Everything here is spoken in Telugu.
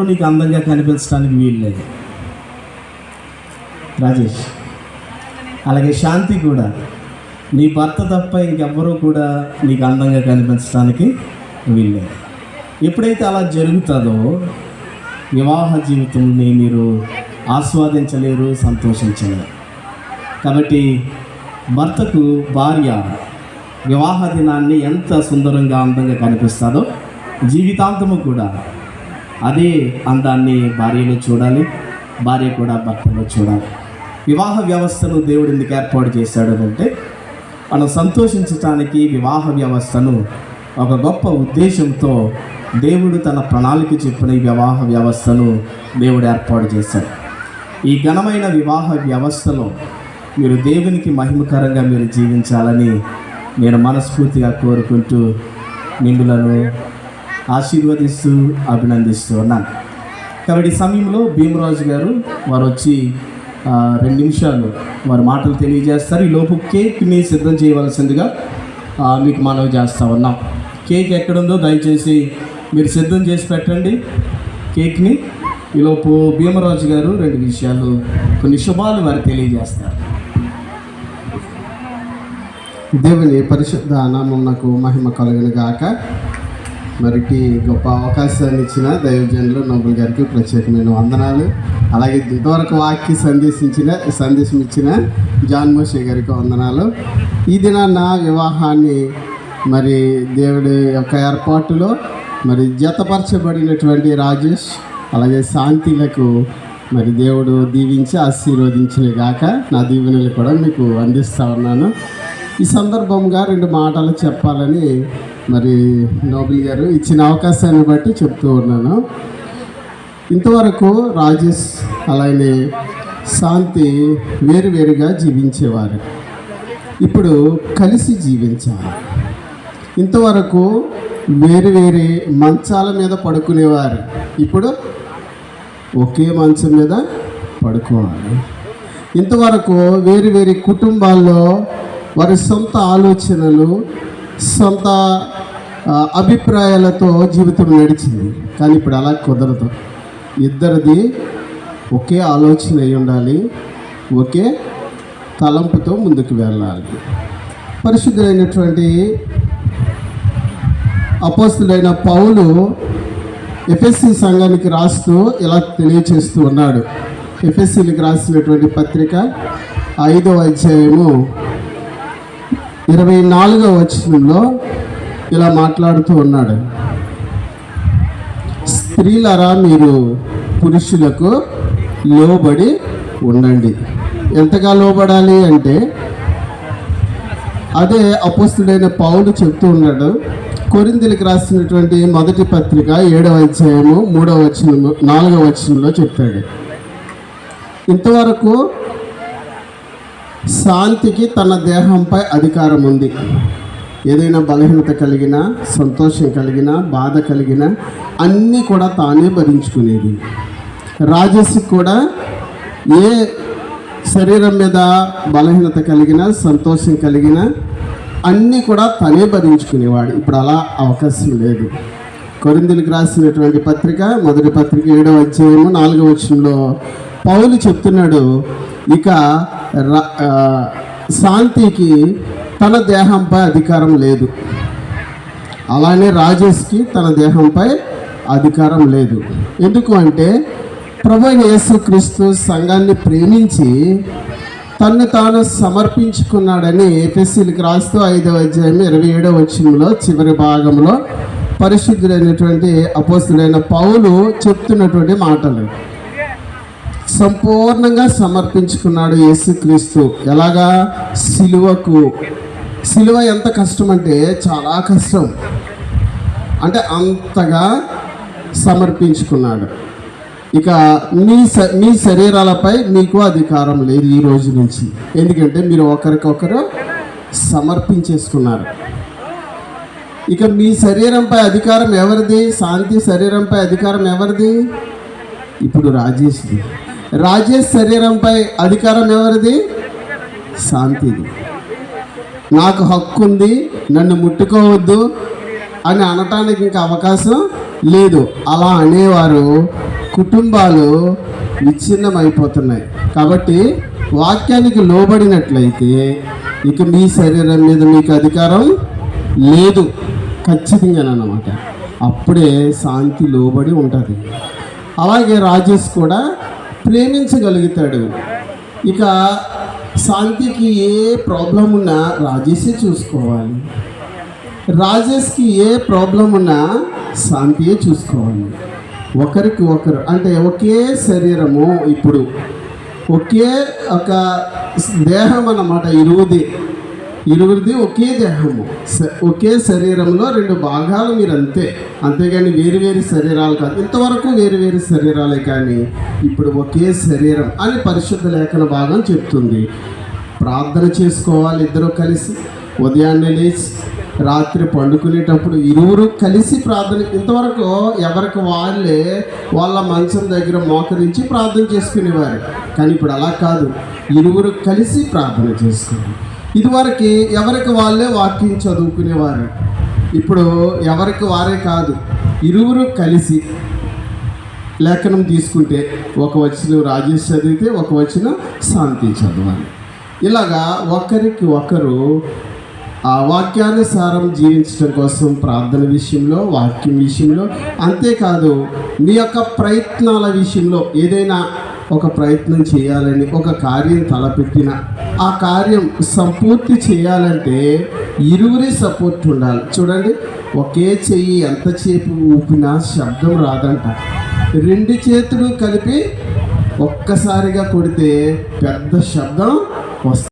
ఇంకెవ్వరూ నీకు అందంగా కనిపించడానికి వీల్లేదు రాజేష్ అలాగే శాంతి కూడా. నీ భర్త తప్ప ఇంకెవ్వరూ కూడా నీకు అందంగా కనిపించడానికి వీల్లేదు ఎప్పుడైతే అలా జరుగుతుందో వివాహ జీవితంని మీరు ఆస్వాదించలేరు సంతోషించలేరు. కాబట్టి భర్తకు భార్య వివాహ దినాన్ని ఎంత సుందరంగా అందంగా కనిపిస్తుందో జీవితాంతము కూడా అదే అందాన్ని భార్యలో చూడాలి భార్య కూడా భర్తలో చూడాలి. వివాహ వ్యవస్థను దేవుడు ఎందుకు ఏర్పాటు చేశాడు అంటే మనం సంతోషించటానికి వివాహ వ్యవస్థను ఒక గొప్ప ఉద్దేశంతో దేవుడు తన ప్రణాళిక చెప్పిన ఈ వివాహ వ్యవస్థను దేవుడు ఏర్పాటు చేశాడు. ఈ ఘనమైన వివాహ వ్యవస్థలో మీరు దేవునికి మహిమకరంగా మీరు జీవించాలని నేను మనస్ఫూర్తిగా కోరుకుంటూ మిమ్మలను ఆశీర్వదిస్తూ అభినందిస్తూ ఉన్నాను. కాబట్టి సమయంలో భీమరాజు గారు వారు వచ్చి రెండు నిమిషాలు వారి మాటలు తెలియజేస్తారు. ఈ లోపు కేక్ని సిద్ధం చేయవలసిందిగా మీకు మనవి చేస్తూ ఉన్నాం. కేక్ ఎక్కడుందో దయచేసి మీరు సిద్ధం చేసి పెట్టండి కేక్ని. ఈలోపు భీమరాజు గారు రెండు విషయాలు కొన్ని శుభాలు వారు తెలియజేస్తారు. దేవుని పరిశుద్ధ నామం నాకు మహిమ కలుగును గాక మరికి గొప్ప అవకాశాన్ని ఇచ్చిన దైవజనులు నోబుల్ గారికి ప్రత్యేకమైన వందనాలు. అలాగే ఇంతవరకు వాక్య సందేశించిన సందేశం ఇచ్చిన జాన్ మోషే గారికి వందనాలు. ఈ దినాన్న వివాహాన్ని మరి దేవుడి యొక్క ఏర్పాటులో మరి జతపరచబడినటువంటి రాజేష్ అలాగే శాంతిలకు మరి దేవుడు దీవించి ఆశీర్వదించిన గాక నా దీవెనలు కూడా మీకు అందిస్తూ ఉన్నాను. ఈ సందర్భంగా రెండు మాటలు చెప్పాలని మరి నోబిల్ గారు ఇచ్చిన అవకాశాన్ని బట్టి చెప్తూ ఉన్నాను. ఇంతవరకు రాజేష్ అలాగే శాంతి వేరువేరుగా జీవించేవారు. ఇప్పుడు కలిసి జీవించాలి. ఇంతవరకు వేరు వేరే మంచాల మీద పడుకునేవారు. ఇప్పుడు ఒకే మంచం మీద పడుకోవాలి. ఇంతవరకు వేరు వేరు కుటుంబాల్లో వారి సొంత ఆలోచనలు సొంత అభిప్రాయాలతో జీవితం నడిచింది. కానీ ఇప్పుడు అలా కుదరదు. ఇద్దరిది ఒకే ఆలోచన అయి ఉండాలి. ఒకే తలంపుతో ముందుకు వెళ్ళాలి. పరిశుద్ధులైనటువంటి అపోస్తుడైన పౌలు ఎఫ్ఎస్సి సంఘానికి రాస్తూ ఇలా తెలియచేస్తూ ఉన్నాడు. ఎఫ్ఎస్సీలకు రాసినటువంటి పత్రిక ఐదవ అధ్యాయము ఇరవై నాలుగవ వచనంలో ఇలా మాట్లాడుతూ ఉన్నాడు. స్త్రీలరా మీరు పురుషులకు లోబడి ఉండండి. ఎంతగా లోబడాలి అంటే అదే అపోస్తుడైన పౌలు చెప్తూ ఉన్నాడు. కొరిందులకు రాసినటువంటి మొదటి పత్రిక ఏడవ అధ్యాయము మూడవ వచనము నాలుగవ వచనంలో చెప్తాడు. ఇంతవరకు శాంతికి తన దేహంపై అధికారం ఉంది ఏదైనా బలహీనత కలిగిన సంతోషం కలిగిన బాధ కలిగిన అన్నీ కూడా తానే భరించుకునేది. రాజసి కూడా ఏ శరీరం మీద బలహీనత కలిగిన సంతోషం కలిగిన అన్నీ కూడా తనే భరించుకునేవాడు. ఇప్పుడు అలా అవకాశం లేదు. కొరిందులకు రాసినటువంటి పత్రిక మొదటి పత్రిక ఏడవ అధ్యాయము నాలుగవ వచనంలో పౌలు చెప్తున్నాడు ఇక శాంతికి తన దేహంపై అధికారం లేదు. అలానే రాజేష్కి తన దేహంపై అధికారం లేదు. ఎందుకు అంటే ప్రభు అయిన యేసుక్రీస్తు సంఘాన్ని ప్రేమించి తన్ను తాను సమర్పించుకున్నాడని ఏపీసీలకు రాస్తూ ఐదవ అధ్యాయం ఇరవై ఏడవ వచ్చంలో చివరి భాగంలో పరిశుద్ధులైనటువంటి అపోస్తుడైన పౌలు చెప్తున్నటువంటి మాటలు. సంపూర్ణంగా సమర్పించుకున్నాడు యేసుక్రీస్తు. ఎలాగా? సిలువకు. సిలువ ఎంత కష్టం అంటే చాలా కష్టం. అంటే అంతగా సమర్పించుకున్నాడు. ఇక మీ మీ శరీరాలపై మీకు అధికారం లేదు ఈ రోజు నుంచి. ఎందుకంటే మీరు ఒకరికొకరు సమర్పించేసుకున్నారు. ఇక మీ శరీరంపై అధికారం ఎవరిది? శాంతి శరీరంపై అధికారం ఎవరిది? ఇప్పుడు రాజేష్ది. రాజేష్ శరీరంపై అధికారం ఎవరిది? శాంతిది. నాకు హక్కు ఉంది నన్ను ముట్టుకోవద్దు అని అనటానికి ఇంకా అవకాశం లేదు. అలా అనేవారు కుటుంబాలు విచ్ఛిన్నమైపోతున్నాయి. కాబట్టి వాక్యానికి లోబడినట్లయితే ఇక మీ శరీరం మీద మీకు అధికారం లేదు. ఖచ్చితంగానమాట అప్పుడే శాంతి లోబడి ఉంటుంది. అలాగే రాజేష్ కూడా ప్రేమించగలుగుతాడు. ఇక శాంతికి ఏ ప్రాబ్లం ఉన్నా రాజేషే చూసుకోవాలి. రాజేష్కి ఏ ప్రాబ్లం ఉన్నా శాంతియే చూసుకోవాలి. ఒకరికి ఒకరు అంటే ఒకే శరీరము ఇప్పుడు. ఒకే ఒక దేహం అన్నమాట ఇరువుది. ఇరువురిది ఒకే దేహము. ఒకే శరీరంలో రెండు భాగాలు మీరు అంతే అంతేగాని వేరు వేరు శరీరాలు కాదు. ఇంతవరకు వేరు వేరు శరీరాలే కానీ ఇప్పుడు ఒకే శరీరం అని పరిశుద్ధ లేఖన భాగం చెప్తుంది. ప్రార్థన చేసుకోవాలి ఇద్దరు కలిసి. ఉదయాన్నే లేచి రాత్రి పండుకునేటప్పుడు ఇరువురు కలిసి ప్రార్థన. ఇంతవరకు ఎవరికి వాళ్ళే వాళ్ళ మంచం దగ్గర మోకరించి ప్రార్థన చేసుకునేవారు. కానీ ఇప్పుడు అలా కాదు. ఇరువురు కలిసి ప్రార్థన చేసుకోవాలి. ఇదివరకు ఎవరికి వాళ్ళే వాక్యం చదువుకునేవారు? ఇప్పుడు ఎవరికి వారే కాదు ఇరువురు కలిసి లేఖనం తీసుకుంటే ఒక వచనం రాజేష్ చదివితే ఒక వచనం శాంతి చదవాలి. ఇలాగా ఒకరికి ఒకరు ఆ వాక్యానుసారం జీవించడం కోసం ప్రార్థన విషయంలో వాక్యం విషయంలో అంతేకాదు మీ యొక్క ప్రయత్నాల విషయంలో ఏదైనా ఒక ప్రయత్నం చేయాలని ఒక కార్యం తలపెట్టిన. ఆ కార్యం సంపూర్తి చేయాలంటే ఇరువురి సపోర్ట్ ఉండాలి. చూడండి ఒకే చెయ్యి ఎంతసేపు ఊపినా శబ్దం రాదంట. రెండు చేతులు కలిపి ఒక్కసారిగా కొడితే పెద్ద శబ్దం వస్తుంది